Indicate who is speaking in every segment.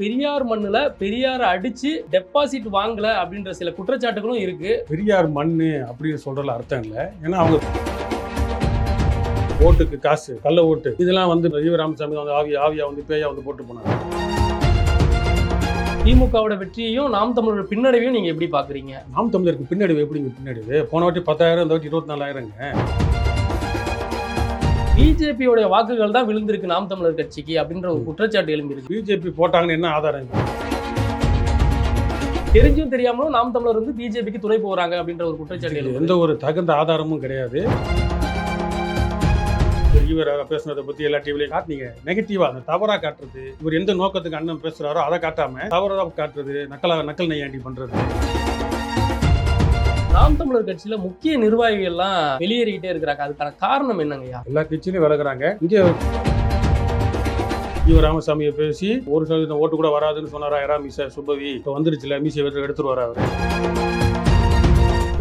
Speaker 1: பெரியார் மண்ணுல பெரியாரை அடிச்சு டெபாசிட் வாங்கல அப்படின்ற சில குற்றச்சாட்டுகளும் இருக்கு.
Speaker 2: பெரியார் மண்ணு அப்படின்னு சொல்றதுல அர்த்தம் இல்லை. ஏன்னா அவங்க ஓட்டுக்கு காசு கள்ள ஓட்டு. இதெல்லாம் வந்து ஈவ ராமசாமி வந்து ஆவி ஆவியா வந்து பேயா வந்து போட்டு போனாங்க.
Speaker 1: திமுகவோட வெற்றியையும் நாம் தமிழரோட பின்னடைவையும் நீங்க எப்படி பாக்குறீங்க?
Speaker 2: நாம் தமிழருக்கு பின்னடைவு எப்படிங்க பின்னடைவு? போன வாட்டி பத்தாயிரம் இந்த வாட்டி இருபத்தி நாலாயிரங்க.
Speaker 1: பிஜேபியோட வாக்குகள் தான் விழுந்திருக்கு நாம் தமிழர் கட்சிக்கு அப்படின்ற ஒரு குற்றச்சாட்டு எழும்பியிருக்கு.
Speaker 2: பிஜேபி போட்டாங்கன்னு என்ன ஆதாரம்?
Speaker 1: தெரிஞ்சும் தெரியாமலும் நாம் தமிழர் வந்து பிஜேபிக்கு துணை போறாங்க அப்படின்ற ஒரு குற்றச்சாட்டு
Speaker 2: எந்த ஒரு தகுந்த ஆதாரமும் கிடையாது. இவர் பேசுனதை பத்தி எல்லா டிவிலையும் காட்டினீங்க. நெகட்டிவா அந்த தவறா காட்டுறது. இவர் எந்த நோக்கத்துக்கு அண்ணன் பேசுறாரோ அதை காட்டாம தவறா காட்டுறது நக்கலா நக்கல் நையாண்டி பண்றது.
Speaker 1: நாம் தமிழர் கட்சியில முக்கிய நிர்வாகிகள் எல்லாம் வெளியேறிக்கிட்டே இருக்கிறாங்க. அதுக்கான காரணம் என்னங்கய்யா?
Speaker 2: எல்லா கட்சியிலும் விலகுறாங்க. இங்க இவர் ராமசாமியை பேசி ஒரு சதவீதம் ஓட்டு கூட வராதுன்னு சொன்னாரா யாரா மிஸ் சுப்பவி? இப்போ வந்துருச்சுல மீசை எடுத்து எடுத்துட்டு வர அவரு?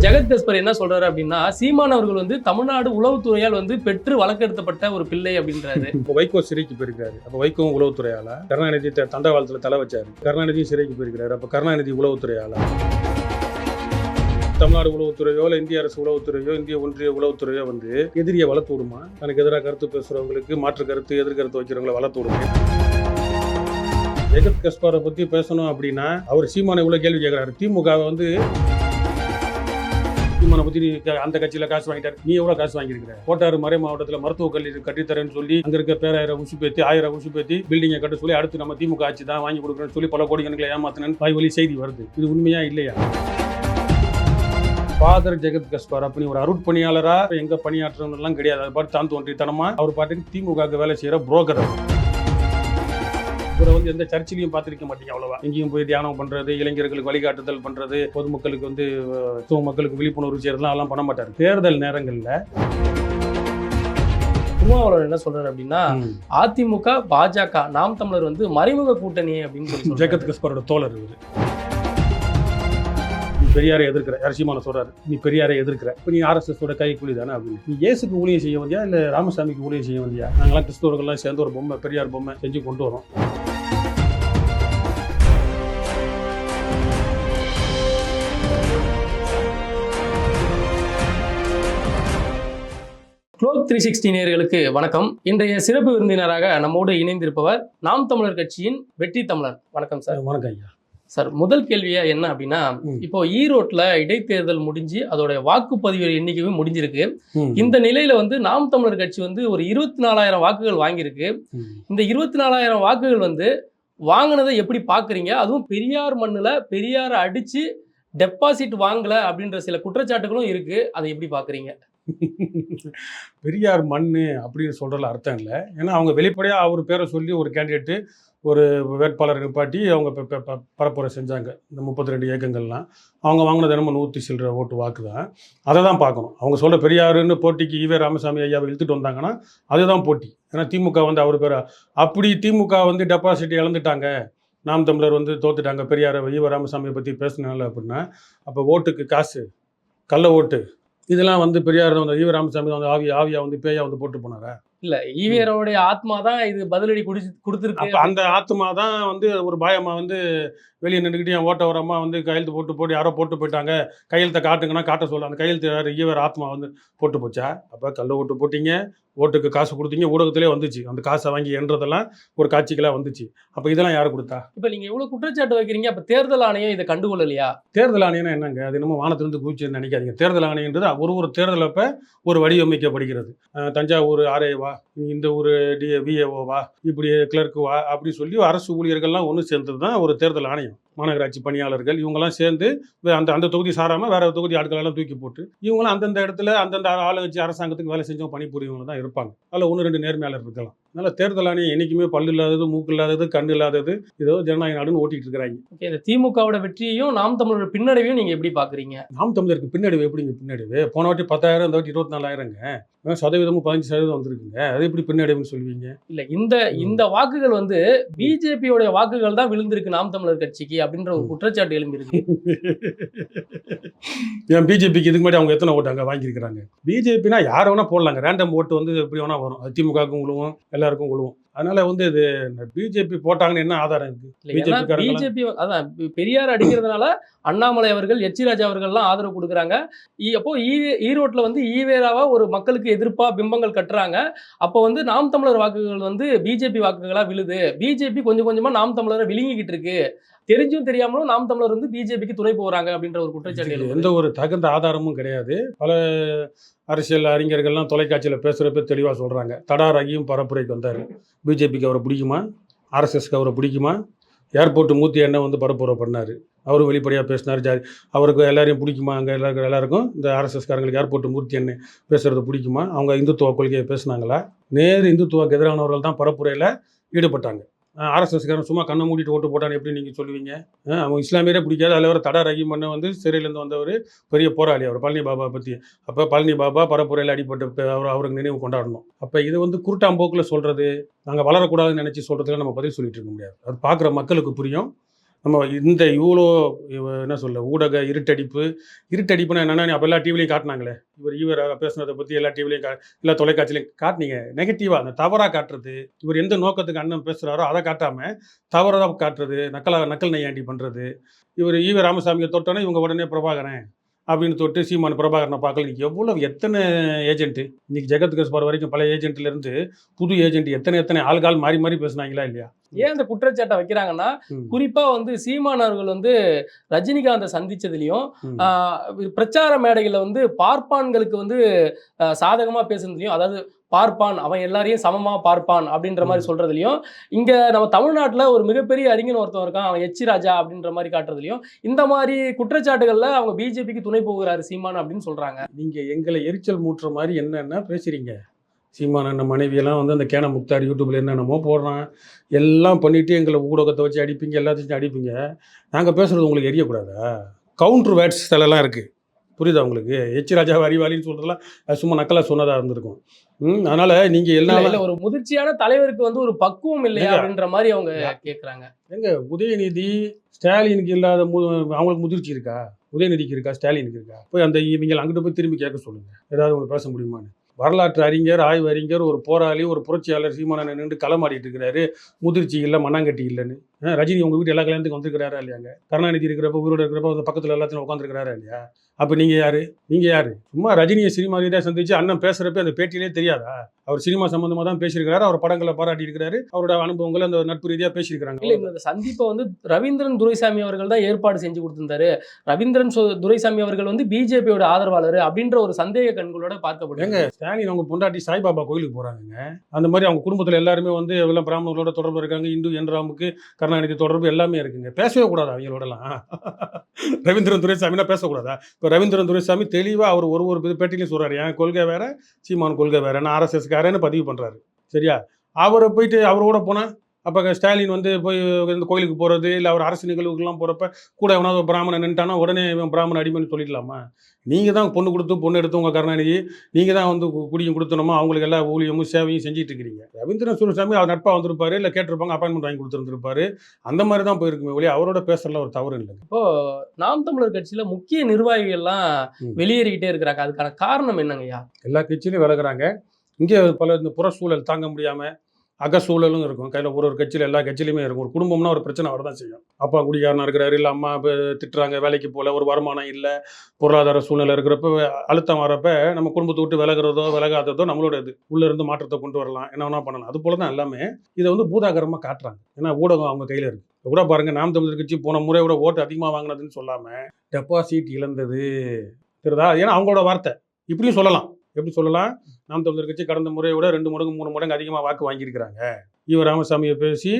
Speaker 1: ஜெகத் கஸ்பர் என்ன சொல்றாரு அப்படின்னா சீமான் அவர்கள் வந்து தமிழ்நாடு உளவுத்துறையால் வந்து பெற்று வழக்கெடுத்தப்பட்ட ஒரு பிள்ளை அப்படின்றாரு.
Speaker 2: இப்போ வைகோ சிறைக்கு போயிருக்காரு. அப்போ வைகோவும் உளவுத்துறையால கருணாநிதி தண்டவாளத்துல தலை வச்சாரு. கருணாநிதியும் சிறைக்கு போயிருக்காரு அப்போ கருணாநிதி உளவுத்துறையால தமிழ்நாடு உளவுத்துறையோ இல்லை இந்திய அரசு உளவுத்துறையோ இந்திய ஒன்றிய உளவுத்துறையோ வந்து எதிரியை வளர்த்து விடுமா? தனக்கு எதிராக கருத்து பேசுகிறவங்களுக்கு மாற்று கருத்து எதிர்கருத்து வைக்கிறவங்களை வளர்த்து விடுமா? ஜெகத் கஸ்பாரை பற்றி பேசணும் அப்படின்னா அவர் சீமானை இவ்வளோ கேள்வி கேட்குறாரு திமுகவை வந்து சீமானை பற்றி நீ அந்த கட்சியில காசு வாங்கிட்டார். நீ எவ்வளவு காசு வாங்கியிருக்கிற? கோட்டாறு மறை மாவட்டத்தில் மருத்துவக் கல்லூரி கட்டித்தரேன்னு சொல்லி அங்க இருக்க பேராயிரம் உசு பேத்தி ஆயிரம் உசு பேத்தி பில்டிங்கை கட்ட சொல்லி அடுத்து நம்ம திமுக ஆட்சி தான் வாங்கி கொடுக்குறேன்னு சொல்லி பல கோடி கணக்கில் ஏமாத்தினு வாய் வழி செய்தி வருது. இது உண்மையா இல்லையா? ஃபாதர் ஜெகத் கஸ்பார் அப்படி ஒரு அருட்பணியாளரா எங்க பணியாற்றணும் எல்லாம் கிடையாது. அது பாட்டு தான் தோன்றித்தனமா அவர் பாட்டுக்கு திமுக வேலை செய்யற புரோக்கர் இவரை வந்து எந்த சர்ச்சிலையும் பார்த்திருக்க மாட்டீங்க அவ்வளவா. எங்கேயும் போய் தியானம் பண்றது இளைஞர்களுக்கு வழிகாட்டுதல் பண்றது பொதுமக்களுக்கு வந்து அஹ், மக்களுக்கு விழிப்புணர்வு செய்யறதுலாம் அதெல்லாம் பண்ண மாட்டாரு. தேர்தல் நேரங்கள்ல
Speaker 1: திருமாவளவன் என்ன சொல்றாரு அப்படின்னா அதிமுக பாஜக நாம் தமிழர் வந்து மறைமுக கூட்டணி அப்படின்னு சொல்லி.
Speaker 2: ஜெகத் கஸ்பரோட தோழர் இவரு. பெரியாரை எதிர்க்கிற அரசியமான சொல்றாரு நீ பெரியாரை எதிர்க்கிற இப்போ நீ ஆர்எஸ்எஸ் ஓட கை கூலி தானே? அப்படின்னு. நீ இயேசுக்கு ஊழியம் செய்ய வந்தியா? இல்ல ராமசாமிக்கு ஊழியம் செய்ய வந்தியா? நாங்களாம் கிறிஸ்தவர்கள்லாம் சேர்ந்து ஒரு பொம்மை பெரியார் பொம்மை செஞ்சு கொண்டு வரோம்.
Speaker 1: குளோப் த்ரீ சிக்ஸ்டி நேயர்களுக்கு வணக்கம். இன்றைய சிறப்பு விருந்தினராக நம்மோடு இணைந்திருப்பவர் நாம் தமிழர் கட்சியின் வெற்றி தமிழர் வணக்கம் சார்.
Speaker 2: வணக்கம் ஐயா.
Speaker 1: சார் முதல் கேள்வியா என்ன அப்படின்னா. இப்போ ஈரோட்ல இடைத்தேர்தல் முடிஞ்சு அதோட வாக்குப்பதிவு எண்ணிக்கையும் முடிஞ்சிருக்கு. இந்த நிலையில வந்து நாம் தமிழர் கட்சி வந்து ஒரு இருபத்தி நாலாயிரம் வாக்குகள் வாங்கியிருக்கு. இந்த இருபத்தி நாலாயிரம் வாக்குகள் வந்து வாங்கினதை எப்படி பாக்குறீங்க அதுவும் பெரியார் மண்ணுல பெரியாரை அடிச்சு டெபாசிட் வாங்கல அப்படின்ற சில குற்றச்சாட்டுகளும் இருக்கு அதை எப்படி பாக்குறீங்க
Speaker 2: பெரியார் மண்ணு அப்படின்னு சொல்றதுல அர்த்தம் இல்லை ஏன்னா அவங்க வெளிப்படையா அவர் பேரை சொல்லி ஒரு கேண்டிடேட்டு ஒரு வேட்பாளர் நிப்பாட்டி அவங்க ப- பரப்புரை செஞ்சாங்க. இந்த முப்பத்தி ரெண்டு இயக்கங்கள்லாம். அவங்க வாங்கின தினமும் நூற்றி சில்லற ஓட்டு வாக்கு தான். அதை தான் பார்க்கணும். அவங்க சொல்கிற பெரியாருன்னு போட்டிக்கு ஈவே ராமசாமி ஐயாவை இழுத்துட்டு வந்தாங்கன்னா அதுதான் போட்டி. ஏன்னா திமுக வந்து அவர் பேர் அப்படி திமுக வந்து டெபாசிட் இழந்துட்டாங்க. நாம் தமிழர் வந்து தோத்துட்டாங்க. பெரியாரை ஈவ ராமசாமியை பற்றி பேசினால அப்படின்னா அப்போ ஓட்டுக்கு காசு கள்ள ஓட்டு இதெல்லாம் வந்து பெரியார் வந்து ஈவ ராமசாமி வந்து ஆவி ஆவியாக வந்து பேயா வந்து போட்டு போனாரா?
Speaker 1: இல்ல ஈவேரோடைய ஆத்மா தான் இது பதிலடி குடிச்சு கொடுத்துருக்கு.
Speaker 2: அந்த ஆத்மா தான் வந்து ஒரு பாயம்மா வந்து வெளியே நின்றுக்கிட்டு என் ஓட்ட வரமா வந்து கையெழுத்து போட்டு போட்டு யாரோ போட்டு போயிட்டாங்க கையெழுத்தை காட்டுங்கன்னா காட்ட சொல்ல. அந்த கையெழுத்து ஈவியர் ஆத்மா வந்து போட்டு போச்சா? அப்போ கல்லு ஓட்டு போட்டீங்க. ஓட்டுக்கு காசு கொடுத்தீங்க ஊடகத்திலே வந்துச்சு. அந்த காசை வாங்கி என்றதெல்லாம் ஒரு காட்சிகளாக வந்துச்சு. அப்போ இதெல்லாம் யார் கொடுத்தா?
Speaker 1: இப்ப நீங்க இவ்வளவு குற்றச்சாட்டு வைக்கிறீங்க அப்ப தேர்தல் ஆணையம் இதை கண்டுகொள்ளலையா?
Speaker 2: தேர்தல் ஆணையம்னா என்னங்க? அது என்னமோ வானத்திலிருந்து குதிச்சுன்னு நினைக்காதீங்க. தேர்தல் ஆணையன்றது ஒரு ஒரு தேர்தல் அப்ப ஒரு வடிவமைக்கப்படுகிறது. தஞ்சாவூர் ஆர்ஏவா இந்த ஊர் டி விஏஓவா இப்படி கிளர்க்கு வா அப்படி சொல்லி அரசு ஊழியர்கள்லாம் ஒன்று சேர்ந்தது தான் ஒரு தேர்தல் ஆணையம். மாநகராட்சி பணியாளர்கள் இவங்கெல்லாம் சேர்ந்து அந்த அந்த தொகுதி சாராமல் வேற தொகுதி ஆட்களெல்லாம் தூக்கி போட்டு இவங்களாம் அந்தந்த இடத்துல அந்தந்த ஆளுங்கட்சி அரசாங்கத்துக்கு வேலை செஞ்சவங்க பணிபுரியவங்க தான் இருப்பாங்க. அதில் ஒன்று ரெண்டு நேர்மையாளர் இருக்கலாம். அதனால தேர்தல் ஆணையம் என்றைக்குமே பல்லு இல்லாதது மூக்கு இல்லாதது கண்ணு இல்லாதது ஏதோ ஜனநாயக நாடுன்னு ஓட்டிட்டு இருக்கிறாங்க.
Speaker 1: ஓகே இந்த திமுகவோட வெற்றியையும் நாம் தமிழரோட பின்னடைவையும் நீங்க எப்படி பாக்குறீங்க?
Speaker 2: நாம் தமிழருக்கு பின்னடைவு எப்படிங்க பின்னடைவு? போன வாட்டி பத்தாயிரம் இந்த வாட்டி இருபத்தி நாலாயிரங்க சதவீதமும் பதினஞ்சு சதவீதம் வந்திருக்குங்க. அது எப்படி பின்னடைவுன்னு சொல்லுவீங்க?
Speaker 1: இல்ல இந்த இந்த வாக்குகள் வந்து பிஜேபியோட வாக்குகள் தான் விழுந்திருக்கு நாம் தமிழர் கட்சிக்கு அப்படின்ற ஒரு குற்றச்சாட்டு எழும்பியிருக்கு.
Speaker 2: ஏன் பிஜேபிக்கு இதுக்கு முன்னாடி அவங்க எத்தனை ஓட்டு அங்கே வாங்கியிருக்கிறாங்க? பிஜேபினா யாரை வேணா போடலாங்க. ரேண்டம் ஓட்டு வந்து எப்படி வேணா வரும். அது திமுகவுக்கும் உழுவும் எல்லாருக்கும் உழுவும் அதனால வந்து இது பிஜேபி போட்டாங்கன்னு என்ன ஆதாரம் இருக்கு?
Speaker 1: பிஜேபி அதான் பெரியார் அடிக்கிறதுனால அண்ணாமலை அவர்கள் எச் ராஜா அவர்கள்லாம் ஆதரவு கொடுக்குறாங்க. அப்போ ஈரோட்ல வந்து ஈவேராவா ஒரு மக்களுக்கு எதிர்ப்பா பிம்பங்கள் கட்டுறாங்க. அப்போ வந்து நாம் தமிழர் வாக்குகள் வந்து பிஜேபி வாக்குகளா விழுது? பிஜேபி கொஞ்சம் கொஞ்சமா நாம் தமிழரை விழுங்கிக்கிட்டு இருக்கு. தெரிஞ்சும் தெரியாமலும் நாம் தமிழர் வந்து பிஜேபிக்கு துணை போறாங்க அப்படின்ற ஒரு குற்றச்சாட்டு.
Speaker 2: எந்த ஒரு தகுந்த ஆதாரமும் கிடையாது. பல அரசியல் அறிஞர்கள்லாம் தொலைக்காட்சியில் பேசுகிறப்ப தெளிவாக சொல்கிறாங்க தடார் அகியும் பரப்புரைக்கு வந்தார். பிஜேபிக்கு அவரை பிடிக்குமா? ஆர்எஸ்எஸ்க்கு அவரை பிடிக்குமா? ஏர்போர்ட் மூத்தி எண்ணெய் வந்து பரப்புரை பண்ணார். அவரும் வெளிப்படையாக பேசினார். ஜாதி அவருக்கு எல்லாரையும் பிடிக்குமா? அங்கே எல்லாருக்கும் எல்லாருக்கும் இந்த ஆர்எஸ்எஸ்காரங்களுக்கு ஏர்போர்ட் மூர்த்தி எண்ணெய் பேசுறது பிடிக்குமா? அவங்க இந்துத்துவ கொள்கையை பேசுனாங்களா? நேர் இந்துத்துவக்கு எதிரானவர்கள் தான் பரப்புரையில் ஈடுபட்டாங்க. ஆர்எஸ்எஸ்காரன் சும்மா கண்ணை மூடிட்டு ஓட்டு போட்டான்னு எப்படி நீங்கள் சொல்லுவீங்க? அவங்க இஸ்லாமியரே பிடிக்காது. அதில் வர தடா ரஹீம் பண்ண வந்து சிறையிலேருந்து வந்தவர் பெரிய போராளி அவர் பழனி பாபா பற்றி அப்போ பழனி பாபா பரப்புரையில் அடிப்பட்டு அவர் அவருக்கு நினைவு கொண்டாடணும். அப்போ இது வந்து குருட்டாம்போக்கில் சொல்கிறது நாங்கள் வளரக்கூடாதுன்னு நினச்சி சொல்கிறதுல நம்ம பதில் சொல்லிட்டு இருக்க முடியாது. அது பார்க்குற மக்களுக்கு புரியும். நம்ம இந்த இவ்வளோ இவ- என்ன சொல்ல ஊடக இருட்டடிப்பு. இருட்டடிப்புனா என்னென்னா அப்போ எல்லா டிவிலையும் காட்டினாங்களே. இவர் இவர் பேசுனதை பற்றி எல்லா டிவிலையும் கா எல்லா தொலைக்காட்சியிலையும் காட்டினீங்க. நெகட்டிவாக அந்த தவறாக காட்டுறது. இவர் எந்த நோக்கத்துக்கு அண்ணன் பேசுகிறாரோ அதை காட்டாமல் தவறாக காட்டுறது. நக்கலாக நக்கல் நையாண்டி பண்ணுறது இவர் ஈவ ராமசாமியை தொட்டோன்னே இவங்க உடனே பிரபாகரன் அப்படின்னு தொட்டு சீமான் பிரபாகரனை பார்க்கல. இன்னைக்கு எவ்வளோ எத்தனை ஏஜென்ட்டு இன்னைக்கு ஜெகத்கஸ் போகிற வரைக்கும் பல ஏஜென்ட்லேருந்து புது ஏஜென்ட் எத்தனை எத்தனை ஆள்கால் மாறி மாறி பேசுனாங்களா இல்லையா?
Speaker 1: ஏன் இந்த குற்றச்சாட்டை வைக்கிறாங்கன்னா. குறிப்பா வந்து சீமான் அவர்கள் வந்து ரஜினிகாந்தை சந்திச்சதுலயும் பிரச்சார மேடைகள்ல வந்து பார்ப்பான்களுக்கு வந்து சாதகமா பேசுனதுலயும் அதாவது பார்ப்பான் அவன் எல்லாரையும் சமமா பார்ப்பான் அப்படின்ற மாதிரி சொல்றதுலயும் இங்க நம்ம தமிழ்நாட்டுல ஒரு மிகப்பெரிய அறிஞன் ஒருத்தன் இருக்கான் அவன் எச்சி ராஜா அப்படின்ற மாதிரி காட்டுறதுலயும் இந்த மாதிரி குற்றச்சாட்டுகள்ல அவங்க பிஜேபிக்கு துணை போகிறாரு சீமான் அப்படின்னு சொல்றாங்க.
Speaker 2: நீங்கள் எங்களை எரிச்சல் மூட்டுற மாதிரி என்னென்ன பேசுகிறீங்க சீமான் அண்ணன் மனைவியெல்லாம் வந்து அந்த கேன முக்தார் யூடியூப்ல என்னென்னமோ போடுறான். எல்லாம் பண்ணிட்டு எங்களை ஊடகத்தை வச்சு அடிப்பீங்க எல்லாத்தையும் அடிப்பீங்க. நாங்கள் பேசுறது உங்களுக்கு எரியக்கூடாதா? கவுண்டர் வேர்ட்ஸ் சிலலாம் இருக்குது புரியுதா உங்களுக்கு? எச் ராஜா அறிவாளின்னு சொல்றதெல்லாம் அது சும்மா நக்கலாக சொன்னதாக இருந்திருக்கும். ம் அதனால் நீங்கள் எல்லாம்
Speaker 1: ஒரு முதிர்ச்சியான தலைவருக்கு வந்து ஒரு பக்குவம் இல்லையா
Speaker 2: இல்ல.
Speaker 1: அப்படின்ற மாதிரி அவங்க கேக்குறாங்க.
Speaker 2: எங்க உதயநிதி ஸ்டாலினுக்கு இல்லாத மு அவங்களுக்கு முதிர்ச்சி இருக்கா? உதயநிதிக்கு இருக்கா? ஸ்டாலினுக்கு இருக்கா? போய் அந்த இவங்க அங்கிட்டு போய் திரும்பி கேட்க சொல்லுங்க. ஏதாவது உங்களுக்கு பேச முடியுமான்னு. வரலாற்று அறிஞர் ஆய்வு அறிஞர் ஒரு போராளி ஒரு புரட்சியாளர் சீமானன் நின்று களமாடிட்டு இருக்கிறாரு. முதிர்ச்சி இல்லை மண்ணாங்கட்டி இல்லைன்னு. ரஜினி உங்க வீட்டு எல்லா கல்யாணத்துக்கும் வந்திருக்கிறாரா இல்லையாங்க? கருணாநிதி இருக்கிறப்ப உயிரோட இருக்கிறப்ப அந்த பக்கத்தில் எல்லாத்தையும் உட்காந்துருக்கிறாரா இல்லையா? அப்போ நீங்கள் யாரு? நீங்கள் யாரு? சும்மா ரஜினியை சினிமா ரீதியாக சந்திச்சு அண்ணன் பேசுறப்ப அந்த பேட்டியிலே தெரியாதா? அவர் சினிமா சம்பந்தமாக தான் பேசியிருக்கிறாரு அவர் படங்களை பாராட்டி இருக்கிறாரு அவரோட அனுபவங்களை அந்த நட்பு ரீதியாக பேசியிருக்கிறாங்க.
Speaker 1: இல்ல இந்த சந்திப்பை வந்து ரவீந்திரன் துரைசாமி அவர்கள் தான் ஏற்பாடு செஞ்சு கொடுத்திருந்தாரு. ரவீந்திரன் துரைசாமி அவர்கள் வந்து பிஜேபியோட ஆதரவாளர் அப்படின்ற ஒரு சந்தேக கண்களோட பார்க்கப்படுங்க
Speaker 2: ஸ்டாலின் அவங்க பொண்டாட்டி சாய்பாபா கோயிலுக்கு போறாங்கங்க. அந்த மாதிரி அவங்க குடும்பத்துல எல்லாருமே வந்து எல்லாம் பிராமணர்களோட தொடர்பு இருக்காங்க. இந்து என்றாமுக்கு கருணாநிதி தொடர்பு எல்லாமே இருக்குங்க. பேசவே கூடாது அவங்களோடலாம்? ரவீந்திரன் துரைசாமினா பேசக்கூடாதா? இப்போ ரவீந்திரன் துரைசாமி தெளிவாக அவர் ஒரு ஒரு பேட்டிலையும் சொல்கிறார் என் கொள்கை வேற சீமான் கொள்கை வேறு நான் ஆர்எஸ்எஸ்காரன்னு பதிவு பண்ணுறாரு சரியா? அவரை போயிட்டு அவரோட போனால் அப்போ ஸ்டாலின் வந்து போய் இந்த கோயிலுக்கு போகிறது இல்லை அவர் அரசு நிகழ்வுக்கெல்லாம் போகிறப்ப கூட எவனாவது பிராமணன் நின்ட்டானா உடனே இவன் பிராமணன் அடிமைன்னு சொல்லிடலாமா? நீங்கள் தான் பொண்ணு கொடுத்து பொண்ணு எடுத்து உங்கள் கருணாநிதி நீங்கள் தான் வந்து குடியும் கொடுத்தணுமா? அவங்களுக்கு எல்லா ஊழியமும் சேவையும் செஞ்சுட்டு இருக்கிறீங்க ரவீந்திரன் சுரசாமி அவர் நட்பாக வந்திருப்பாரு இல்லை கேட்டிருப்பாங்க அப்பாயின்மெண்ட் வாங்கி கொடுத்துருந்துருப்பாரு. அந்த மாதிரி தான் போயிருக்குமே ஒழிய அவரோட பேசுறதுல ஒரு தவறு இல்லைங்க.
Speaker 1: இப்போ நாம் தமிழர் கட்சியில முக்கிய நிர்வாகிகள்லாம். வெளியேறிக்கிட்டே இருக்கிறாங்க. அதுக்கான காரணம் என்னங்கய்யா?
Speaker 2: எல்லா கட்சியிலையும் விலகுறாங்க. இங்கே பல இந்த புற சூழல் தாங்க முடியாமல் அகசூழலும் இருக்கும். கையில் ஒரு ஒரு கட்சியில் எல்லா கட்சியிலுமே இருக்கும். ஒரு குடும்பம்னா ஒரு பிரச்சனை வரதான் செய்யும். அப்பா குடிகாரனா இருக்கிறாரு இல்லை அம்மா இப்ப திட்டுறாங்க வேலைக்கு போகல ஒரு வருமானம் இல்லை பொருளாதார சூழ்நிலை இருக்கிறப்ப அழுத்தம் வரப்ப நம்ம குடும்பத்தை விட்டு விலகுறதோ விலகாததோ நம்மளோட இது உள்ளே இருந்து மாற்றத்தை கொண்டு வரலாம். என்ன வேணா பண்ணலாம். அது போல தான் எல்லாமே இதை வந்து பூதாகரமாக காட்டுறாங்க. ஏன்னா ஊடகம் அவங்க கையில் இருக்குது கூட பாருங்க நாம் தமிழர் கட்சி போன முறை விட ஓட்டு அதிகமாக வாங்கினதுன்னு சொல்லாமல் டெபாசிட் இழந்தது. தெரியுதா? ஏன்னா அவங்களோட வார்த்தை. இப்படியும் சொல்லலாம். எப்படி சொல்லலாம்? நாம் தமிழர் கட்சி கடந்த முறையை விட ரெண்டு மடங்கு மூணு மடங்கு அதிகமாக வாக்கு வாங்கியிருக்கிறாங்க. இவர் ராமசாமியை பேசி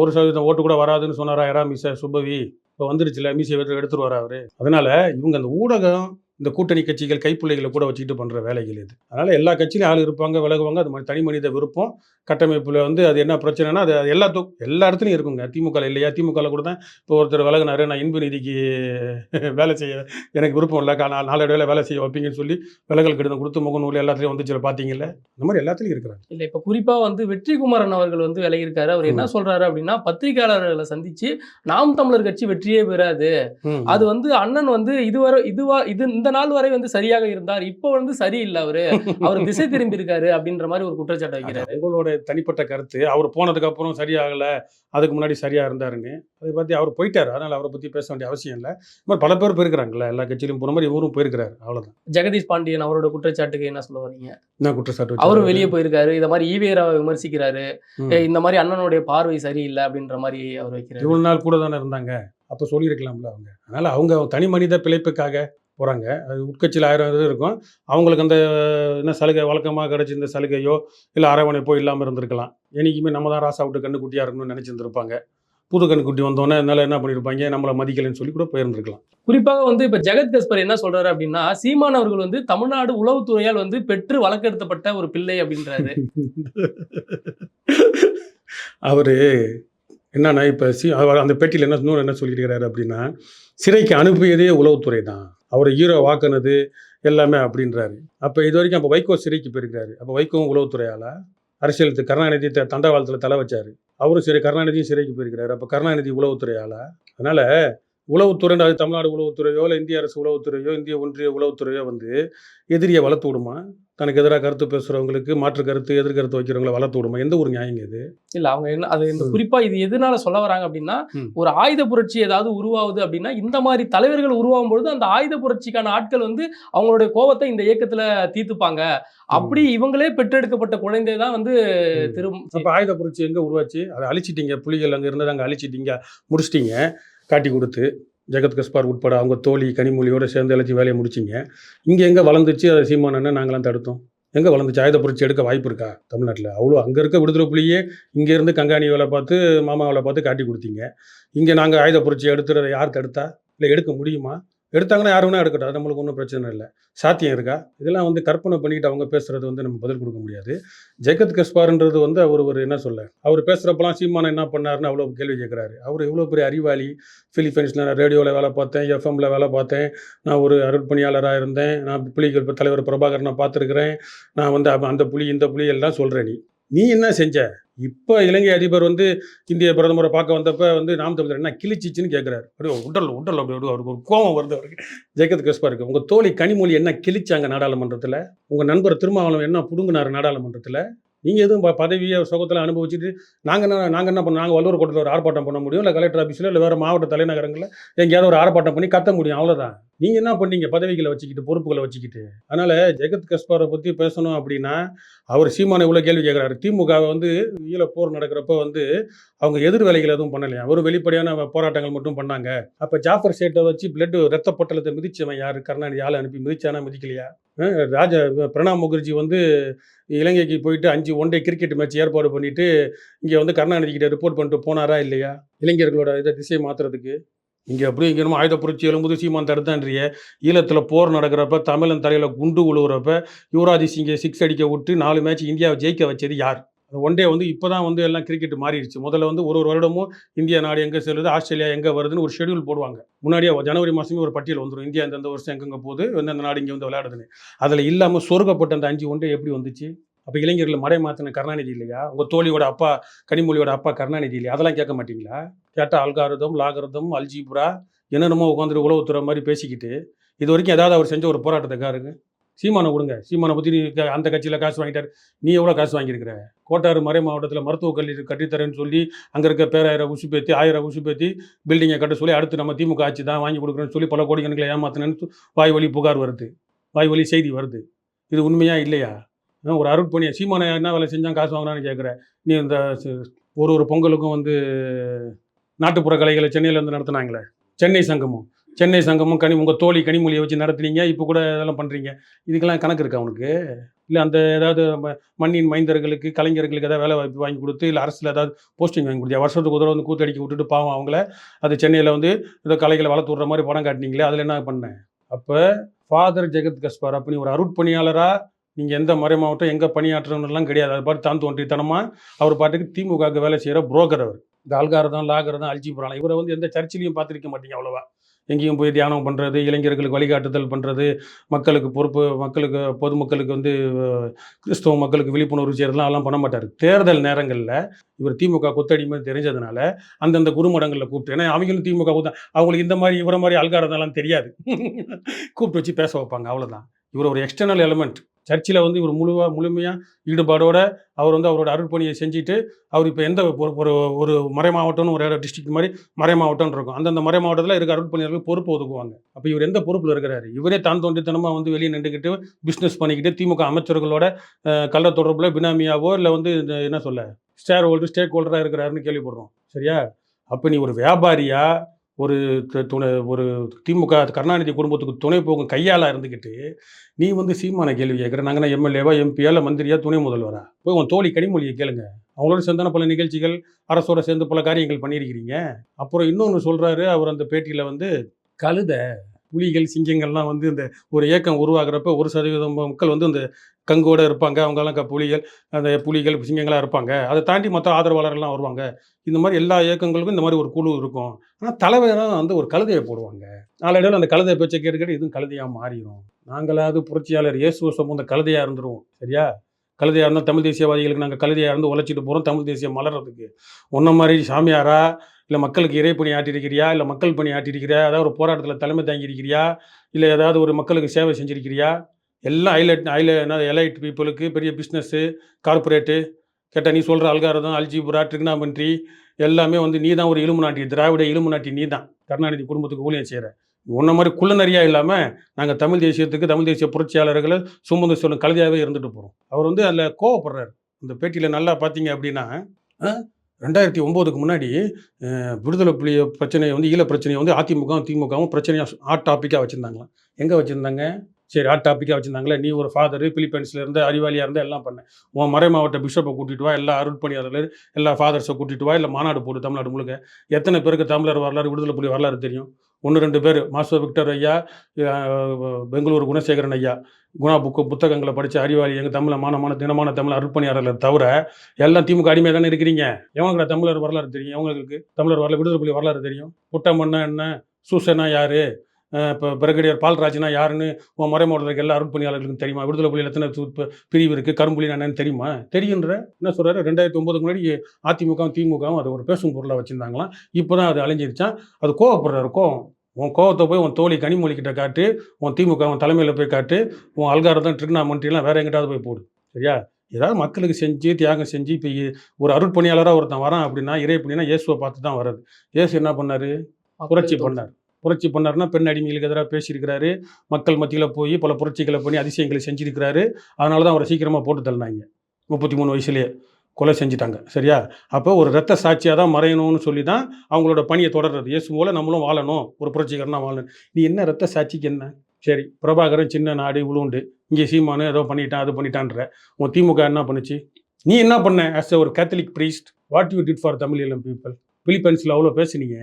Speaker 2: ஒரு சதவீதம் ஓட்டு கூட வராதுன்னு சொன்னாரா யாரா மிஸ் சுபவி இப்போ வந்துருச்சுல மீசை எடுத்துட்டு வரா அவரு. அதனால இவங்க அந்த ஊடகம் இந்த கூட்டணி கட்சிகள் கைப்பிள்ளைகளை கூட வச்சுக்கிட்டு பண்ற வேலைகள் இது. அதனால எல்லா கட்சியிலும் ஆள் இருப்பாங்க விலகுவாங்க. அது மாதிரி தனி மனித விருப்பம். கட்டமைப்புல வந்து அது என்ன பிரச்சனைனா அது எல்லாத்துக்கும் எல்லா இடத்துலையும் இருக்குங்க. திமுக இல்லையா? திமுக கூட தான் இப்போ ஒருத்தர் விலகுனாரு நான் இன்ப நிதிக்கு வேலை செய்ய எனக்கு விருப்பம் இல்லை. கா- நான் நாளடைவில் வேலை செய்ய வைப்பீங்கன்னு சொல்லி விலகல் கடிதம் கொடுத்து முகநூல் எல்லாத்துலேயும் வந்துச்சு பார்த்தீங்கல்ல இந்த மாதிரி எல்லாத்துலையும் இருக்கிறாங்க.
Speaker 1: இல்ல இப்ப குறிப்பா வந்து வெற்றிகுமாரன் அவர்கள் வந்து விலகியிருக்காரு. அவர் என்ன சொல்றாரு அப்படின்னா பத்திரிகையாளர்களை சந்திச்சு நாம் தமிழர் கட்சி வெற்றியே பெறாது. அது வந்து அண்ணன் வந்து இதுவரை இதுவா இது இந்த நாள் வரை வந்து சரியாக இருந்தார். இப்போ வந்து சரியில்லை அவரு. அவர் திசை திரும்பி இருக்காரு அப்படின்ற மாதிரி ஒரு குற்றச்சாட்டு வைக்கிறாரு.
Speaker 2: உங்களோட தனிப்பட்ட கருத்து. அவர் போனதுக்கு அப்புறம் சரியாகல. அதுக்கு முன்னாடி சரியா இருந்தாருன்னு. அதை பத்தி அவர் போயிட்டாரு. அதனால அவரை பத்தி பேச வேண்டிய அவசியம் இல்லை. மாதிரி பல பேர் போயிருக்கிறாங்கல்ல. எல்லா கட்சியிலும் போன மாதிரி இவரும் போயிருக்கிறாரு. அவ்வளவுதான்.
Speaker 1: ஜெகதீஷ் பாண்டியன் அவரோட குற்றச்சாட்டுக்கு என்ன சொல்ல வரீங்க
Speaker 2: என்ன குற்றச்சாட்டு?
Speaker 1: அவரும் வெளியே போயிருக்காரு. இத மாதிரி ஈவேராவை விமர்சிக்கிறாரு. இந்த மாதிரி அண்ணனுடைய பார்வை சரியில்லை அப்படின்ற மாதிரி அவர் வைக்கிறாரு.
Speaker 2: இவ்வளவு நாள் கூட தானே இருந்தாங்க. அப்போ சொல்லியிருக்கலாம்ல அவங்க. அதனால அவங்க தனி மனித பிழைப்புக்காக போறாங்க. அது உட்கட்சியில் ஆயிரம் இது இருக்கும். அவங்களுக்கு அந்த என்ன சலுகை வழக்கமாக கிடைச்ச இந்த சலுகையோ இல்லை அரவணைப்போ இல்லாமல் இருந்திருக்கலாம். என்னைக்குமே நம்ம தான் ராசா விட்டு கண்ணுக்குட்டியாக இருக்கணும்னு நினச்சிருந்துருப்பாங்க. புது கண்ணுக்குட்டி வந்தோடனே அதனால என்ன பண்ணியிருப்பாங்க நம்மளை மதிக்கலைன்னு சொல்லி கூட போயிருந்திருக்கலாம்.
Speaker 1: குறிப்பாக வந்து இப்ப ஜெகத் கஸ்பர் என்ன சொல்றாரு அப்படின்னா சீமான் அவர்கள் வந்து தமிழ்நாடு உளவுத்துறையால் வந்து பெற்று வழக்கெடுத்தப்பட்ட ஒரு பிள்ளை அப்படின்றாரு.
Speaker 2: அவர் என்னன்னா இப்போ சி அவர் அந்த பேட்டியில் என்ன இன்னொரு என்ன சொல்லியிருக்கிறாரு அப்படின்னா சிறைக்கு அனுப்பியதே உளவுத்துறை தான். அவரை ஹீரோ வாக்குனது எல்லாமே அப்படின்றாரு. அப்போ இது வரைக்கும் அப்போ வைகோ சிறைக்கு போயிருக்காரு அப்போ வைகோவும் உளவுத்துறையால அரசியல் கருணாநிதி த- தண்டவாளத்தில் தலை வச்சார். அவரும் சரி கருணாநிதியும் சிறைக்கு போயிருக்கிறாரு. அப்போ கருணாநிதி உளவுத்துறையால அதனால் உளவுத்துறை அது தமிழ்நாடு உளவுத்துறையோ இல்லை இந்திய அரசு உளவுத்துறையோ இந்திய ஒன்றிய உளவுத்துறையோ வந்து எதிரியை வளர்த்து விடுமா? தனக்கு எதிராக கருத்து பேசுறவங்களுக்கு மாற்று கருத்து எதிர்கருத்து வைக்கிறவங்களை வளர்த்து விடுமா எந்த ஒரு நியாயங்க இது?
Speaker 1: இல்ல அவங்க என்ன அது இந்த
Speaker 2: ம்.
Speaker 1: குறிப்பா இது எதனால சொல்ல வராங்க அப்படின்னா. ஒரு ஆயுத புரட்சி ஏதாவது உருவாகுது அப்படின்னா இந்த மாதிரி தலைவர்கள் உருவாகும் பொழுது அந்த ஆயுத புரட்சிக்கான ஆட்கள் வந்து அவங்களுடைய கோபத்தை இந்த இயக்கத்துல தீர்த்துப்பாங்க. அப்படி இவங்களே பெற்றெடுக்கப்பட்ட குழந்தை தான் வந்து திரு
Speaker 2: அப்போ ஆயுத புரட்சி எங்கே உருவாச்சு? அதை அழிச்சிட்டீங்க. புலிகள் அங்கே இருந்தது அங்கே அழிச்சிட்டீங்க. முடிச்சிட்டீங்க. காட்டி கொடுத்து. ஜெகத் கஸ்பார் உட்பட அவங்க தோழி கனிமொழியோட சேர்ந்து எல்லாத்தையும் வேலையை முடிச்சிங்க. இங்கே எங்கே வளர்ந்துச்சு? அதை சீமானன்னு நாங்களாம் தடுத்தோம். எங்கே வளர்ந்துச்சு? ஆயுத புரட்சி எடுக்க வாய்ப்பு இருக்கா தமிழ்நாட்டில்? அவ்வளோ அங்கே இருக்க விடுதலை புள்ளியே இங்கேருந்து கங்காணி வேலை பார்த்து மாமா வேலை பார்த்து காட்டி கொடுத்தீங்க. இங்கே நாங்கள் ஆயுத புரட்சி எடுத்துகிற யார் தடுத்தா? இல்லை எடுக்க முடியுமா? எடுத்தாங்கன்னா யார் வேணா எடுக்கட்டும். நம்மளுக்கு ஒன்றும் பிரச்சனை இல்லை. சாத்தியம் இருக்கா? இதெல்லாம் வந்து கற்பனை பண்ணிக்கிட்டு அவங்க பேசுறது வந்து நம்ம பதில் கொடுக்க முடியாது. ஜெகத் கஸ்பார்ன்றது வந்து அவர் ஒரு என்ன சொல்ல? அவர் பேசுகிறப்பெல்லாம் சீமானம் என்ன பண்ணாருன்னு அவ்வளோ கேள்வி கேட்குறாரு அவர் எவ்வளோ பெரிய அறிவாளி. பிலிப்பைன்ஸில் நான் ரேடியோவில் வேலை பார்த்தேன் எஃப்எம்ல வேலை பார்த்தேன். நான் ஒரு அருட்பணியாளராக இருந்தேன். நான் புலிகள் தலைவர் பிரபாகரனை பார்த்துருக்குறேன். நான் வந்து அந்த புலி இந்த புலி எல்லாம் சொல்கிறேன் நீ. நீ என்ன செஞ்ச? இப்போ இலங்கை அதிபர் வந்து இந்திய பிரதமரை பார்க்க வந்தப்ப வந்து நாம் தமிழர் என்ன கிழிச்சிச்சுன்னு கேட்குறாரு அப்படியே உடல் உடல் அப்படி அப்படி அவருக்கு ஒரு கோபம் வருது அவருக்கு. ஜெகத் இருக்குது உங்கள் தோழி கனிமொழி என்ன கிழிச்சாங்க நாடாளுமன்றத்தில்? உங்கள் நண்பர் திருமாவளவன் என்ன புடுங்கினார் நாடாளுமன்றத்தில்? நீங்கள் எதுவும் ப- பதவியை சுகத்தில் அனுபவிச்சுட்டு நாங்கள் என்ன நாங்கள் என்ன பண்ணோம் நாங்கள் வல்லூர் கோட்டத்தில் ஒரு ஆர்ப்பாட்டம் பண்ண முடியும்? இல்லை கலெக்டர் ஆஃபீஸில் இல்லை வேறு மாவட்ட தலைநகரங்களில் எங்கேயாவது ஒரு ஆர்ப்பாட்டம் பண்ணி கத்த முடியும்? அவ்வளோதான் நீங்கள் என்ன பண்ணீங்க? பதவிகளை வச்சுக்கிட்டு பொறுப்புகளை வச்சுக்கிட்டு. அதனால் ஜெகத் கஸ்பாரை பற்றி பேசணும் அப்படின்னா அவர் சீமான இவ்வளோ கேள்வி கேட்குறாரு திமுக வந்து ஈழ போர் நடக்கிறப்ப வந்து அவங்க எதிர் வேலைகள் எதுவும் பண்ணலையா? ஒரு வெளிப்படையான போராட்டங்கள் மட்டும் பண்ணாங்க. அப்போ ஜாஃபர் சேட்டை வச்சு பிளட் ரத்த பொட்டலத்தை மிதிச்சவன் யார்? கருணாநிதி ஆளை அனுப்பி மிதிச்சானா மிதிக்கலையா? ராஜா பிரணாப் முகர்ஜி வந்து இலங்கைக்கு போயிட்டு அஞ்சு ஒன் டே கிரிக்கெட் மேட்ச் ஏற்பாடு பண்ணிட்டு இங்கே வந்து கருணாநிதி கிட்ட ரிப்போர்ட் பண்ணிட்டு போனாரா இல்லையா? இளைஞர்களோட இதை திசை மாத்துறதுக்கு. இங்கே அப்படி இங்கே ஆயுத புரட்சி எழும்புது சீமான் தடுத்தான்றிய. ஈழத்தில் போர் நடக்கிறப்ப தமிழன் தலையில் குண்டு உழுவுறப்ப யுவராஜ் சிங்கை சிக்ஸ் அடிக்க விட்டு நாலு மேட்ச் இந்தியாவை ஜெயிக்க வச்சது யார்? ஒன் டே வந்து இப்போ தான் வந்து எல்லாம் கிரிக்கெட் மாறிடுச்சு. முதல்ல வந்து ஒரு ஒரு வருடமும் இந்தியா நாடு எங்கே செல்லுது ஆஸ்திரேலியா எங்கே வருதுன்னு ஒரு ஷெட்யூல் போடுவாங்க. முன்னாடியே ஜனவரி மாதமே ஒரு பட்டியல் வந்துடும் இந்தியா எந்தெந்த வருஷம் எங்கெங்கே போகுது எந்தெந்த நாடு இங்கே வந்து விளையாடுதுன்னு. அதில் இல்லாமல் சொருகப்பட்ட அந்த அஞ்சு ஒன் டே எப்படி வந்துச்சு? அப்போ இளைஞர்கள் மடை மாற்றின கருணாநிதி இல்லையா? உங்கள் தோழியோட அப்பா கனிமொழியோட அப்பா கருணாநிதி இல்லையா? அதெல்லாம் கேட்க மாட்டீங்களா? கேட்டால் அல்காரதம் லாகரதம் அல்ஜிபுரா என்னென்னமோ உட்காந்துட்டு உளவுத்துறை மாதிரி பேசிக்கிட்டு இது வரைக்கும் ஏதாவது அவர் செஞ்ச ஒரு போராட்டத்தை காருங்க. சீமானை கொடுங்க சீமானை பற்றி நீ அந்த கட்சியில் காசு வாங்கிட்டார். நீ எவ்வளோ காசு வாங்கியிருக்கிற? கோட்டாறு மறை மாவட்டத்தில் மருத்துவக் கல்லூரி கட்டித்தரேன்னு சொல்லி அங்கே இருக்க பேராயிரம் உசுப்பேத்தி ஆயிரம் உசுப்பேத்தி பில்டிங்கை கட்ட சொல்லி அடுத்து நம்ம திமுக ஆட்சி தான் வாங்கி கொடுக்குறேன்னு சொல்லி பல கோடிக்கணக்கில் ஏமாத்தினேன்னு வாய் வழி புகார் வருது. வாய் வழி செய்தி வருது. இது உண்மையாக இல்லையா? ஒரு அருட்பணியை சீமானை என்ன வேலை செஞ்சான்? காசு வாங்கினான்னு கேட்குற. நீ இந்த ஒரு ஒரு பொங்கலுக்கும் வந்து நாட்டுப்புற கலைகளை சென்னையில் இருந்து நடத்துனாங்களே? சென்னை சங்கமும். சென்னை சங்கமும் கனி உங்கள் தோழி கனிமொழியை வச்சு நடத்துனீங்க. இப்போ கூட இதெல்லாம் பண்ணுறீங்க இதுக்கெல்லாம் கணக்கு இருக்கா உனக்கு? இல்லை அந்த ஏதாவது ம- மண்ணின் மைந்தர்களுக்கு கலைஞர்களுக்கு ஏதாவது வேலை வாய்ப்பு வாங்கி கொடுத்து இல்லை அரசில் ஏதாவது போஸ்டிங் வாங்கி கொடுத்தியா? வருஷத்துக்கு உதவ தடவை வந்து கூத்தடிக்க விட்டுட்டு பாவம் அவங்கள. அது சென்னையில் வந்து ஏதோ கலைகளை வளர்த்து விட்ற மாதிரி படம் காட்டினீங்களே அதில் என்ன பண்ணேன் அப்போ ஃபாதர் ஜெகத் கஸ்பார் அப்படி ஒரு அருட்பணியாளராக நீங்கள் எந்த மறை மாவட்டம் எங்கே பணியாற்றணும்லாம் கிடையாது. அது பாட்டு தான் தோன்றித்தனமாக அவர் பாட்டுக்கு திமுகவுக்கு வேலை செய்கிற புரோக்கர் அவர். இந்த தான் அழிச்சி அல்ஜிபுரான் இவரை வந்து எந்த சர்ச்சிலையும் பார்த்துருக்க மாட்டீங்க அவ்வளோவா. எங்கேயும் போய் தியானம் பண்ணுறது இளைஞர்களுக்கு வழிகாட்டுதல் பண்ணுறது மக்களுக்கு பொறுப்பு மக்களுக்கு பொதுமக்களுக்கு வந்து கிறிஸ்தவ மக்களுக்கு விழிப்புணர்வு செய்கிறதுலாம் அதெல்லாம் பண்ண மாட்டார். தேர்தல் நேரங்களில் இவர் திமுக கொத்தடிமை தெரிஞ்சதுனால அந்தந்த குருமடங்களில் கூப்பிட்டு ஏன்னா அவங்களும் திமுக அவங்களுக்கு இந்த மாதிரி இவரை மாதிரி அல்காரதெல்லாம் தெரியாது. கூப்பிட்டு வச்சு பேச வைப்பாங்க. அவ்வளோதான் இவர் ஒரு எக்ஸ்டர்னல் எலிமெண்ட் சர்ச்சில் வந்து இவர் முழுவா முழுமையாக ஈடுபாடோட அவர் வந்து அவரோட அருட்பணியை செஞ்சுட்டு அவர் இப்போ எந்த ஒரு ஒரு ஒரு மறை மாவட்டம்னு ஒரு டிஸ்ட்ரிக்ட் மாதிரி மறை மாவட்டம்னு இருக்கும். அந்தந்த மறை மாவட்டத்தில் இருக்க அருட்பணியர்கள் பொறுப்பு ஒதுக்குவாங்க. அப்போ இவர் எந்த பொறுப்பில் இருக்கிறாரு? இவரே தான் தோன்றித்தனமாக வந்து வெளியே நின்றுக்கிட்டு பிஸ்னஸ் பண்ணிக்கிட்டு திமுக அமைச்சர்களோட கள்ள தொடர்பில் பினாமியாவோ இல்லை வந்து இந்த என்ன சொல்ல ஸ்டேர் ஹோல்டர் ஸ்டேக் ஹோல்டராக இருக்கிறாருன்னு கேள்விப்படுறோம். சரியா? அப்போ நீ ஒரு வியாபாரியாக ஒரு துணை ஒரு திமுக கருணாநிதி குடும்பத்துக்கு துணை போகும் கையால் இருந்துக்கிட்டு நீ வந்து சீமான கேள்வி கேட்குற நாங்கள் எம்எல்ஏவா எம்பியா இல்லை மந்திரியா துணை முதல்வரா? போய் உன் தோழி கனிமொழியை கேளுங்க. அவங்களோட சேர்ந்தான பல நிகழ்ச்சிகள் அரசோட சேர்ந்து பல காரியங்கள் பண்ணியிருக்கிறீங்க. அப்புறம் இன்னொன்று சொல்கிறாரு அவர் அந்த பேட்டியில் வந்து கழுதை புலிகள் சிங்கங்கள்லாம் வந்து இந்த ஒரு இயக்கம் உருவாகிறப்ப ஒரு சதவீதம் மக்கள் வந்து இந்த கங்கோட இருப்பாங்க. அவங்கெல்லாம் க- புலிகள் அந்த புலிகள் சிங்கங்களாக இருப்பாங்க. அதை தாண்டி மற்ற ஆதரவாளர்கள்லாம் வருவாங்க. இந்த மாதிரி எல்லா இயக்கங்களுக்கும் இந்த மாதிரி ஒரு குழு இருக்கும். ஆனால் தலைவராக வந்து ஒரு கழுதையை போடுவாங்க. நாளடைவில் அந்த கழுதை பேச்சை கேட்டு கேட்டு இதுவும் கழுதையாக மாறிடும் நாங்களாவது புரட்சியாளர் இயேசு சமூக கழுதையாக இருந்துருவோம். சரியா? கழுதையாக இருந்தால் தமிழ் தேசியவாதிகளுக்கு நாங்கள் கழுதையாக இருந்து உழைச்சிட்டு போகிறோம் தமிழ் தேசியம் மலர்றதுக்கு. ஒன்றை மாதிரி சாமியாரா இல்லை மக்களுக்கு இறைப்பணி ஆட்டியிருக்கிறியா இல்லை மக்கள் பணி ஆட்டியிருக்கிறியா ஏதாவது ஒரு போராட்டத்தில் தலைமை தாங்கியிருக்கிறியா? இல்லை ஏதாவது ஒரு மக்களுக்கு சேவை செஞ்சிருக்கிறியா? எல்லாம் ஹைலைட் ஹைலை என்ன எலைட் பீப்புளுக்கு பெரிய பிஸ்னஸ்ஸு கார்ப்பரேட்டு கேட்டால் நீ சொல்கிற அல்காரதம் அல்ஜிபுரா ட்ரிக்னாமெண்ட்ரி எல்லாமே வந்து நீ தான் ஒரு இலும்பு நாட்டி திராவிட இலும்பு நாட்டி நீ தான் கருணாநிதி குடும்பத்துக்கு ஊழியம் செய்கிற உன்ன மாதிரி குள்ளநரியா இல்லாமல் நாங்கள் தமிழ் தேசியத்துக்கு தமிழ் தேசிய புரட்சியாளர்களை சுமந்து சொல்லும் கழுதியாகவே இருந்துட்டு போகிறோம் அவர் வந்து அதில் கோவப்படுறாரு. அந்த பேட்டியில் நல்லா பார்த்தீங்க அப்படின்னா ரெண்டாயிரத்தி ஒம்போதுக்கு முன்னாடி விடுதலை புலி பிரச்சனையை வந்து ஈழ பிரச்சனையை வந்து அதிமுகவும் திமுகவும் பிரச்சனையாக ஹாட் டாப்பிக்காக வச்சுருந்தாங்களாம் எங்கே வச்சுருந்தாங்க? சரி ஹாட் டாப்பிக்காக வச்சுருந்தாங்களே நீ ஒரு ஃபாதர் பிலிப்பைன்ஸில் இருந்து அறிவாளியாக இருந்து எல்லாம் பண்ண. உன் மறை மாவட்ட பிஷப்பை கூட்டிட்டு வா எல்லா அருட்பணியாளர்கள் எல்லா ஃபாதர்ஸை கூட்டிட்டு வா இல்லை மாநாடு போடு தமிழ்நாடு முழுக்க. எத்தனை பேருக்கு தமிழர் வரலாறு விடுதலை புலி வரலாறு தெரியும்? ஒன்று ரெண்டு பேர் மாஸ்டர் விக்டர் ஐயா பெங்களூர் குணசேகரன் ஐயா. குணா புக்கு புத்தகங்களை படித்த அறிவாளி எங்கள் தமிழை மானமான தினமான தமிழ் அருட்பணியாளர்கள் தவிர எல்லாம் திமுக அடிமையாக தானே இருக்கிறீங்க? எவங்களுக்கு தமிழர் வரலாறு தெரியும்? எவங்களுக்கு தமிழர் வரலாறு விடுதலை புள்ளி வரலாறு தெரியும்? புட்டமன்னா என்ன? சூசனா யார்? இப்போ பிறகடியார் பால்ராஜ்னா யாருன்னு உன் மறை எல்லா அருட்பணியாளர்களுக்கும் தெரியுமா? விடுதலை புலியில் எத்தனை பிரிவு இருக்குது கரும்புலி என்னன்னு தெரியுமா? தெரியுன்ற என்ன சொல்கிறாரு ரெண்டாயிரத்தி ஒன்பதுக்கு முன்னாடி அதிமுகவும் திமுகவும் அது ஒரு பேசும் பொருளாக வச்சுருந்தாங்களாம். இப்போ தான் அது அழிஞ்சிருச்சான் அது கோவப்படுறாரு கோவம். உன் கோவத்தை போய் உன் தோழி கனிமொழி கிட்ட காட்டு உன் திமுக உன் தலைமையில் போய் காட்டு உன் அல்காரதம் ட்ரிக்னாமெண்ட்ரிலாம் வேற எங்கிட்டாவது போய் போடு. சரியா? ஏதாவது மக்களுக்கு செஞ்சு தியாகம் செஞ்சு இப்போ ஒரு அருட்பணியாளராக ஒருத்தன் வரான் அப்படின்னா இறைப்பணினா இயேசுவை பார்த்து தான் வர்றது. இயேசு என்ன பண்ணாரு? புரட்சி பண்ணார். புரட்சி பண்ணாருன்னா பெண் அடிமைகளுக்கு எதிராக பேசியிருக்கிறாரு. மக்கள் மத்தியில் போய் பல புரட்சிகளை பண்ணி அதிசயங்களை செஞ்சிருக்கிறாரு. அதனால தான் அவரை சீக்கிரமாக போட்டு தள்ளினாங்க. முப்பத்தி மூணு வயசுலேயே. கொலை செஞ்சிட்டாங்க சரியா? அப்போ ஒரு ரத்த சாட்சியாக தான் மறையணும்னு சொல்லி தான் அவங்களோட பணியை தொடர்றது. இயேசு போல நம்மளும் வாழணும். ஒரு புரட்சிகரனாக வாழணும். நீ என்ன ரத்த சாட்சிக்கு என்ன? சரி பிரபாகரன் சின்ன நாடு உளுண்டு இங்கே சீமானு ஏதோ பண்ணிட்டான் அது பண்ணிட்டான்ற. உன் திமுக என்ன பண்ணுச்சு? நீ என்ன பண்ண? ஆஸ் ஒரு Catholic priest what you did for Tamil இளம் பீப்புள் பிலிப்பைன்ஸில் அவ்வளோ பேசுனீங்க.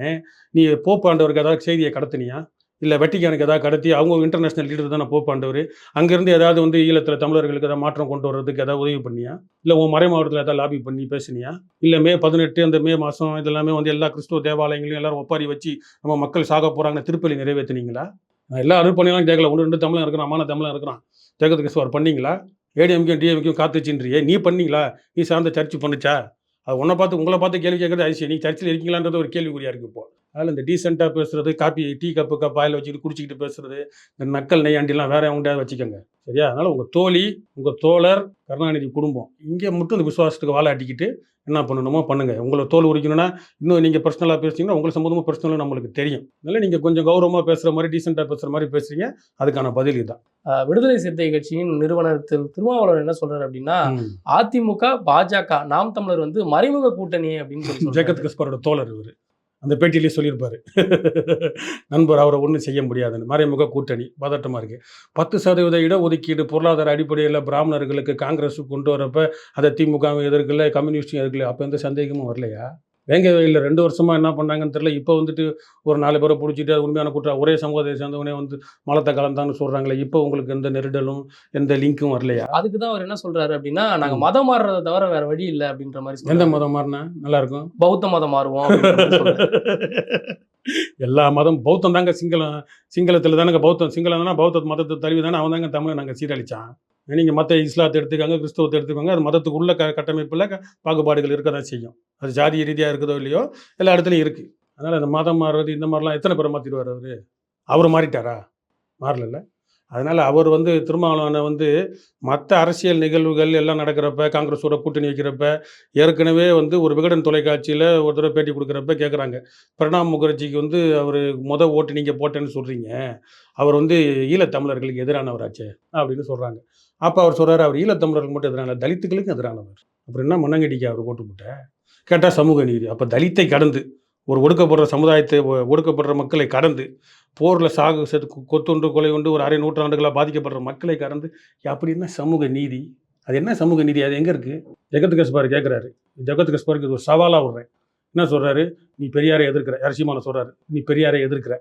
Speaker 2: நீ போப்பாண்டவருக்கு ஏதாவது செய்தியை கடத்தினியா? இல்லை வெட்டிக்கானுக்கு ஏதாவது கடத்தி அவங்க இன்டர்நேஷனல் லீடர் தானே போப்பாண்டவர் அங்கேருந்து ஏதாவது வந்து ஈழத்தில் தமிழர்களுக்கு ஏதாவது மாற்றம் கொண்டு வர்றதுக்கு ஏதாவது உதவி பண்ணியா? இல்லை உன் மறை மாவட்டத்தில் ஏதாவது லாபி பண்ணி பேசுனியா? இல்லை மே பதினெட்டு அந்த மே மாதம் இதெல்லாமே வந்து எல்லா கிறிஸ்துவ தேவாலயங்களையும் எல்லாரும் ஒப்பாரி வச்சு நம்ம மக்கள் சாக போகிறாங்கன்னு திருப்பலி நிறைவேற்றினீங்களா நான் எல்லா அருட்பணியெல்லாம் கேட்கல ஒன்று ரெண்டு தமிழன் இருக்கிறான் அம்மான தமிழன் இருக்கிறான். ஜெகத் சுவர் பண்ணீங்களா? ஏடிஎம்கும் டிஎம்கேயும் காத்துச்சின்றியே. நீ பண்ணீங்களா? நீ சார்ந்த சர்ச்சு பண்ணுச்சா? அது உன்னை பார்த்து உங்களை பார்த்து கேள்வி கேட்கறது அதிசயம். நீ சர்ச்சில் இருக்கீங்களான்றது ஒரு கேள்விக்குறியாக இருக்குது இப்போ. அதில் இந்த டீசெண்டாக பேசுறது coffee tea cup cup oil வச்சுக்கிட்டு குடிச்சிக்கிட்டு பேசுறது இந்த நக்கல் நெய்யாண்டிலாம் வேற எவங்கிட்ட வச்சுக்கோங்க. சரியா? அதனால் உங்கள் தோழி உங்கள் தோழர் கருணாநிதி குடும்பம் இங்கே மட்டும் இந்த விசுவாசத்துக்கு வாழாட்டிக்கிட்டு என்ன பண்ணணுமோ பண்ணுங்க. உங்களை தோல் உரிக்கணும்னா இன்னும் நீங்கள் பர்சனலாக பேசுறீங்கன்னா உங்களுக்கு சம்மந்தமாக பர்சனலாக நம்மளுக்கு தெரியும். அதனால் நீங்கள் கொஞ்சம் கௌரவமாக பேசுகிற மாதிரி டீசெண்டாக பேசுகிற மாதிரி பேசுறீங்க. அதுக்கான பதில் இதுதான்.
Speaker 1: விடுதலை சிறுத்தை கட்சியின் நிறுவனத்தில் திருமாவளவன் என்ன சொல்றாரு அப்படின்னா அதிமுக பாஜக நாம் தமிழர் வந்து மறைமுக கூட்டணி அப்படின்னு சொல்லி.
Speaker 2: ஜெகத் கிறிஸ்பரோட தோழர் இவர். அந்த பேட்டியிலே சொல்லியிருப்பார். நண்பர் அவரை ஒன்றும் செய்ய முடியாதுன்னு. மறைமுக கூட்டணி. பதட்டமாக இருக்குது பத்து சதவீத இடஒதுக்கீடு பொருளாதார அடிப்படையில் பிராமணர்களுக்கு காங்கிரஸ் கொண்டு வரப்போ அதை திமுக எதிர்க்கல கம்யூனிஸ்டும் எதிர்க்கல. அப்போ எந்த சந்தேகமும் வரலையா? வேங்க வயலில் ரெண்டு வருஷமா என்ன பண்ணாங்கன்னு தெரியல. இப்போ வந்துட்டு ஒரு நாலு பேரை பிடிச்சிட்டு அது உண்மையான குற்றம். ஒரே சமூகத்தை சேர்ந்தவனே வந்து மலத்தை கலந்தான்னு சொல்றாங்களே இப்போ உங்களுக்கு எந்த நெருடலும் எந்த லிங்க்கும் வரலையா?
Speaker 1: அதுக்கு தான் அவர் என்ன சொல்றாரு அப்படின்னா நாங்க மதம் மாறுறதை தவிர வேற வழி இல்லை அப்படின்ற மாதிரி
Speaker 2: எந்த. மதம் மாறினா? நல்லா இருக்கும்.
Speaker 1: பௌத்த மதம் மாறுவோம்.
Speaker 2: எல்லா மதம் பௌத்தம் தாங்க சிங்களம் சிங்களத்தில் தானங்க பௌத்தம். சிங்களம் தானே பௌத்த மதத்தை தழுவி தானே அவன் தாங்க தமிழை நாங்கள் சீரழிச்சான். நீங்கள் மற்ற இஸ்லாத்தை எடுத்துக்காங்க கிறிஸ்தவத்தை எடுத்துக்கோங்க அது மதத்துக்குள்ள க கட்டமைப்பில் பாகுபாடுகள் இருக்க தான் செய்யும். அது ஜாதி ரீதியாக இருக்குதோ இல்லையோ எல்லா இடத்துலையும் இருக்குது அதனால் அந்த மதம் மாறுறது இந்த மாதிரிலாம் எத்தனை பேரை மாற்றிடுவார் அவர்? அவர் மாறிட்டாரா? மாறலல்ல. அதனால் அவர் வந்து திருமாவளவனை வந்து மற்ற அரசியல் நிகழ்வுகள் எல்லாம் நடக்கிறப்ப காங்கிரஸோட கூட்டணி வைக்கிறப்ப ஏற்கனவே வந்து ஒரு விகடன் தொலைக்காட்சியில் ஒரு தடவை பேட்டி கொடுக்குறப்ப கேட்குறாங்க பிரணாப் முகர்ஜிக்கு வந்து அவர் முத ஓட்டு நீங்கள் போட்டேன்னு சொல்கிறீங்க அவர் வந்து ஈழத்தமிழர்களுக்கு எதிரானவராச்சே அப்படின்னு சொல்கிறாங்க அப்போ அவர் சொல்கிறாரு அவர் ஈழத்தமிழர்களுக்கு மட்டும் எதிரான தலித்துகளுக்கும் எதிரானவர். அப்புறம் என்ன மண்ணங்கடிக்கு அவர் ஓட்டு போட்ட கேட்டால் சமூக நீதி. அப்போ தலித்தை கடந்து ஒரு ஒடுக்கப்படுற சமுதாயத்தை ஒடுக்கப்படுற மக்களை கடந்து போரில் சாகு செத்து கொத்துண்டு கொலை கொண்டு ஒரு அரை நூற்றாண்டுகளாக பாதிக்கப்படுற மக்களை கடந்து அப்படி என்ன சமூக நீதி? அது என்ன சமூக நீதி? அது எங்கே இருக்குது ஜெகத் கஸ்பார் கேட்குறாரு ஜெகத் கஸ்பாருக்கு இது ஒரு சவாலாக விடுறேன். என்ன சொல்கிறாரு நீ பெரியாரை எதிர்க்கிற. அரிசிமான சொல்கிறாரு நீ பெரியாரை எதிர்க்கிற.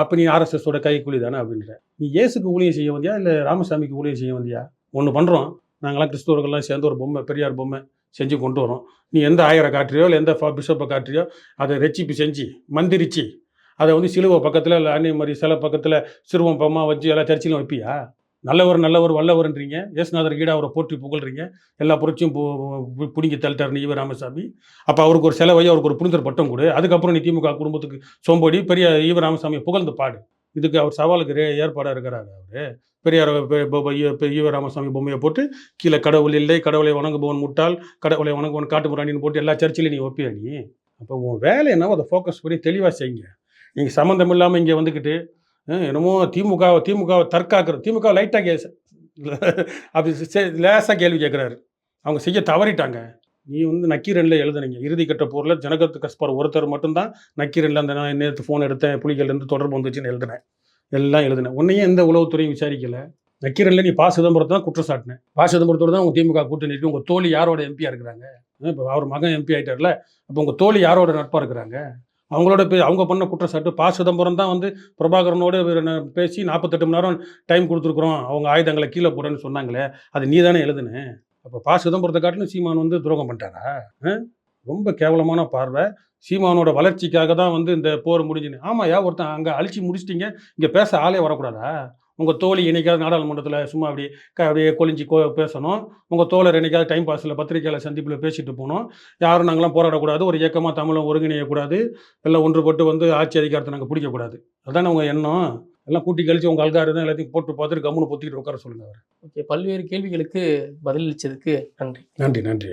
Speaker 2: அப்போ நீ ஆர்எஸ்எஸோட கைக்கூலி தானே அப்படின்ற. நீ இயேசுக்கு ஊழியம் செய்ய வந்தியா? இல்லை ராமசாமிக்கு ஊழியம் செய்ய வந்தியா? ஒன்று பண்ணுறோம் நாங்களாம் கிறிஸ்தவர்கள்லாம் சேர்ந்து ஒரு பொம்மை பெரியார் பொம்மை செஞ்சு கொண்டு வரோம். நீ எந்த ஆயரை காட்டுறியோ இல்லை எந்த பிஷப்பை காட்டுறியோ அதை ரெச்சிப்பு செஞ்சு மந்திரிச்சு அதை வந்து சிலுவை பக்கத்தில் இல்லை அன்னை மாதிரி சில பக்கத்தில் சிறுவம் பம்மா வச்சு எல்லா சர்ச்சிலும் வைப்பியா? நல்லவர் நல்லவர் வல்லவர்ன்றீங்க. இயேசுநாதர் கீழே அவரை போற்றி புகழ்றீங்க. எல்லா புரட்சியும் பு- பிடுங்கி தள்ளிட்டார் ஈவ ராமசாமி. அப்போ அவருக்கு ஒரு செலவை அவருக்கு ஒரு புனிதர் பட்டம் கொடு. அதுக்கப்புறம் நீ திமுக குடும்பத்துக்கு சோம்போடி பெரிய ஈவ ராமசாமியை புகழ்ந்து பாடு. இதுக்கு அவர் சவாலுக்கு ரே ஏற்பாடாக இருக்கிறாரு அவர். பெரியார் ஈவ ராமசாமி பொம்மையை போட்டு கீழே கடவுள் இல்லை கடவுளை வணங்குபவன் முட்டாள் கடவுளை வணங்குவன் காட்டு போட்டு எல்லா சர்ச்சிலையும் நீ ஒப்பியா நீ? அப்போ உன் வேலை என்னவோ அதை ஃபோக்கஸ் பண்ணி தெளிவாக செய்யுங்க. நீங்கள் சம்மந்தம் இல்லாமல் இங்கே வந்துக்கிட்டு என்னமோ திமுக திமுகவை தற்காக்கிற திமுக லைட்டாக கே அப்படி லேசாக கேள்வி கேட்குறாரு அவங்க செய்ய தவறிட்டாங்க. நீ வந்து நக்கீரனில் எழுதுனீங்க. இறுதி கட்ட போரில் ஜனகத்து கஸ்பார் ஒருத்தர் மட்டும்தான் நக்கீரனில் அந்த நான் நேற்று ஃபோன் எடுத்தேன் புலிகள்லேருந்து தொடர்பு வந்துச்சுன்னு எழுதினேன். எல்லாம் எழுதினேன். உன்னையும் எந்த உளவுத்துறையும் விசாரிக்கல. நக்கீரனில் நீ பா. சிதம்பரத்தை தான் குற்றம் சாட்டினேன் பா. சிதம்பரத்தோடு தான் உங்கள் திமுக கூட்டணி இருக்கு. உங்கள் தோழி யாரோட எம்பியாக இருக்கிறாங்க? இப்போ அவர் மகன் எம்பி ஆயிட்டார்ல அப்போ உங்கள் தோழி யாரோட நட்பாக இருக்கிறாங்க? அவங்களோட பே- அவங்க பண்ண குற்றச்சாட்டு பா. சிதம்பரம் தான் வந்து பிரபாகரனோட பேசி நாற்பத்தெட்டு மணி நேரம் டைம் கொடுத்துருக்குறோம். அவங்க ஆயுதங்களை கீழே போடுறேன்னு சொன்னாங்களே அது நீ தானே எழுதுன? அப்போ பா. சிதம்பரத்தை காட்டிலும் சீமான் வந்து துரோகம் பண்ணிட்டாரா? ஆ? ரொம்ப கேவலமான பார்வை. சீமானோட வளர்ச்சிக்காக தான் வந்து இந்த போர் முடிஞ்சுன்னு. ஆமாயா ஒருத்தன் அங்கே அழிச்சு முடிச்சிட்டிங்க இங்கே பேச ஆளே வரக்கூடாதா? உங்கள் தோழி என்னைக்காவது நாடாளுமன்றத்தில் சும்மா அப்படி க அப்படியே கொலிஞ்சு கோ பேசணும். உங்கள் தோழர் என்னைக்காவது டைம் பாஸில் பத்திரிக்கையாளர் சந்திப்பில் பேசிட்டு போகணும். யாரும் நாங்களாம் போராடக்கூடாது. ஒரு இயக்கமாக தமிழை ஒருங்கிணையக்கூடாது. எல்லாம் ஒன்றுபட்டு வந்து ஆட்சி அதிகாரத்தை நாங்கள் பிடிக்கக்கூடாது. அதானே உங்கள் எண்ணம்? எல்லாம் கூட்டி கழிச்சு உங்கள் அல்காரு தான் எல்லாத்தையும் போட்டு பார்த்துட்டு கம்முன்னு பொத்திக்கிட்டு உட்கார சொல்லுங்க அவர்.
Speaker 1: ஓகே பல்வேறு கேள்விகளுக்கு பதிலளிச்சதுக்கு நன்றி.
Speaker 2: நன்றி நன்றி.